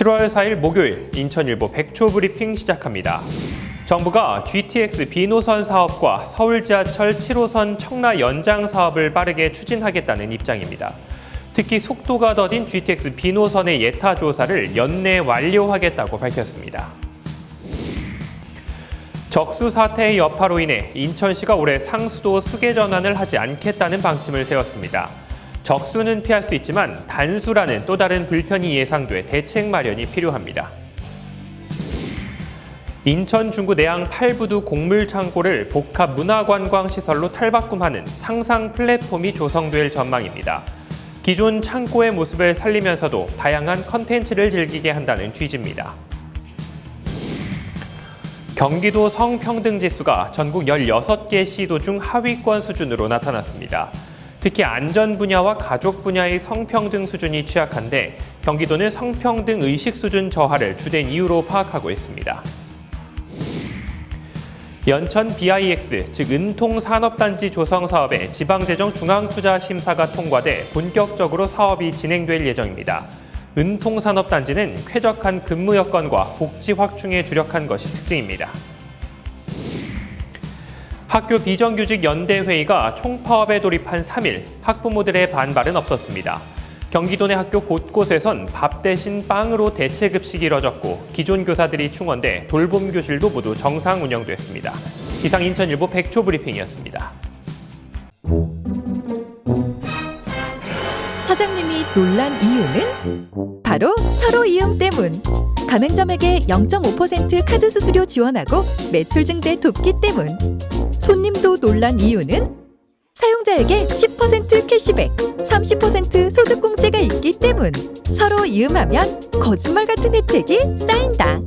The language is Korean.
7월 4일 목요일 인천일보 백초 브리핑 시작합니다. 정부가 GTX B노선 사업과 서울 지하철 7호선 청라 연장 사업을 빠르게 추진하겠다는 입장입니다. 특히 속도가 더딘 GTX B노선의 예타 조사를 연내 완료하겠다고 밝혔습니다. 적수 사태의 여파로 인해 인천시가 올해 상수도 수계 전환을 하지 않겠다는 방침을 세웠습니다. 적수는 피할 수 있지만 단수라는 또 다른 불편이 예상돼 대책 마련이 필요합니다. 인천 중구 내양 팔부두 곡물 창고를 복합 문화관광 시설로 탈바꿈하는 상상 플랫폼이 조성될 전망입니다. 기존 창고의 모습을 살리면서도 다양한 컨텐츠를 즐기게 한다는 취지입니다. 경기도 성평등 지수가 전국 16개 시도 중 하위권 수준으로 나타났습니다. 특히 안전 분야와 가족 분야의 성평등 수준이 취약한데 경기도는 성평등 의식 수준 저하를 주된 이유로 파악하고 있습니다. 연천 BIX, 즉 은통 산업단지 조성 사업의 지방재정 중앙투자 심사가 통과돼 본격적으로 사업이 진행될 예정입니다. 은통 산업단지는 쾌적한 근무 여건과 복지 확충에 주력한 것이 특징입니다. 학교 비정규직 연대회의가 총파업에 돌입한 3일, 학부모들의 반발은 없었습니다. 경기도 내 학교 곳곳에선 밥 대신 빵으로 대체 급식이 이뤄졌고 기존 교사들이 충원돼 돌봄 교실도 모두 정상 운영됐습니다. 이상 인천일보 백초 브리핑이었습니다. 사장님이 놀란 이유는 바로 서로 이용 때문. 가맹점에게 0.5% 카드 수수료 지원하고 매출 증대 돕기 때문. 손님도 놀란 이유는 사용자에게 10% 캐시백, 30% 소득 공제가 있기 때문. 서로 이음하면 거짓말 같은 혜택이 쌓인다.